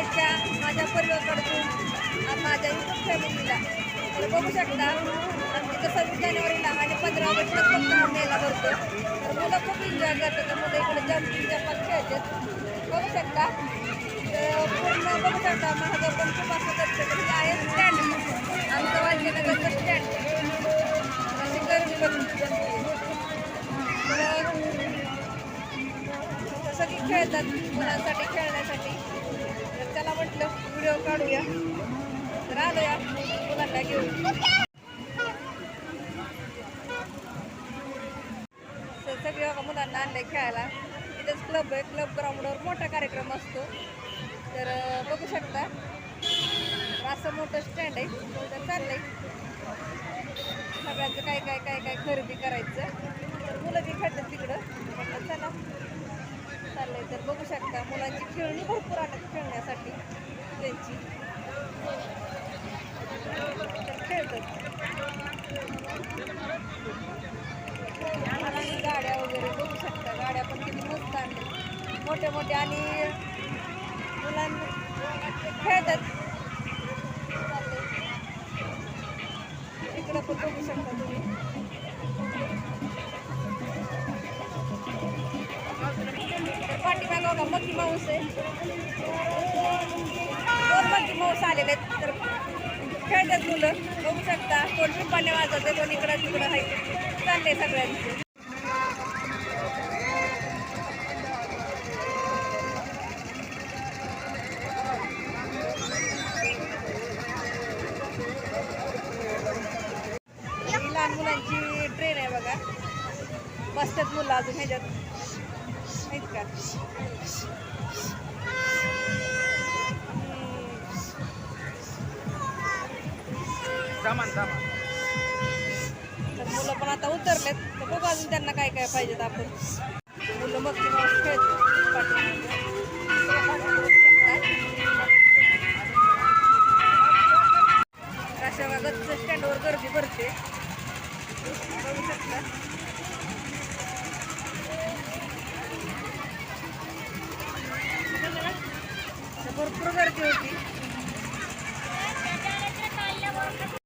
शुभेच्छा माझ्या परिवाराकडून माझ्या युट्यूब फॅमिलीला तर बघू शकता आमची तर सव्वीस जानेवारीला आणि पंधरा ऑगस्टला फक्त मेला भरतो. तर मुलं खूप एन्जॉय करतात तर मुलं इकडे जम्पिंग जपात खेळतात बघू शकता. पूर्ण बघू शकता महादेव पण खूप असं करते. तर आहे स्टँड आमचं वाल्यनगरचं स्टँड अशी गर्दी बघून सगळी खेळतात मुलांसाठी खेळ काढूया. तर आलोया मुलांना घेऊन. सगळे बघा मुलांना आणले खेळायला. इथेच क्लब आहे. क्लब ग्राउंडवर मोठा कार्यक्रम असतो. तर बघू शकता. असं मोठं स्टँड आहे. तर चाललंय. सगळ्यांचं काय काय काय काय खरेदी करायचं. तर मुलं बी खेळतात तिकडं म्हटलं चला चाललंय तर बघू शकता मुलांची खेळणी भरपूर आल्यात खेळण्यासाठी त्यांची तर खेळतात आणि गाड्या वगैरे बघू शकता गाड्या पण किती मस्त आणल्या मोठ्या मोठ्या आणि मुलांना खेळतात चाललंय. इकडं पण बघू शकता तुम्ही तर पाठीमागं बघा मक्की माऊस आहे दोन मक्की माऊस आलेले आहेत तर खेळतात मुलं? बघू शकता. कोण पिंपाने वाजवते कोण इकडं तिकडं आहे चाललंय सगळ्यांचे. लहान मुलांची ट्रेन आहे बघा. बसतात मुलं अजून ह्याच्यात. माहीत का? सामान सामान तर मुलं पण आता उतरलेत. तर बघू अजून त्यांना काय काय पाहिजेत आपण. मुलं मग अशा स्टँडवर गर्दी भरते. बघू शकता. भरपूर गर्दी होती.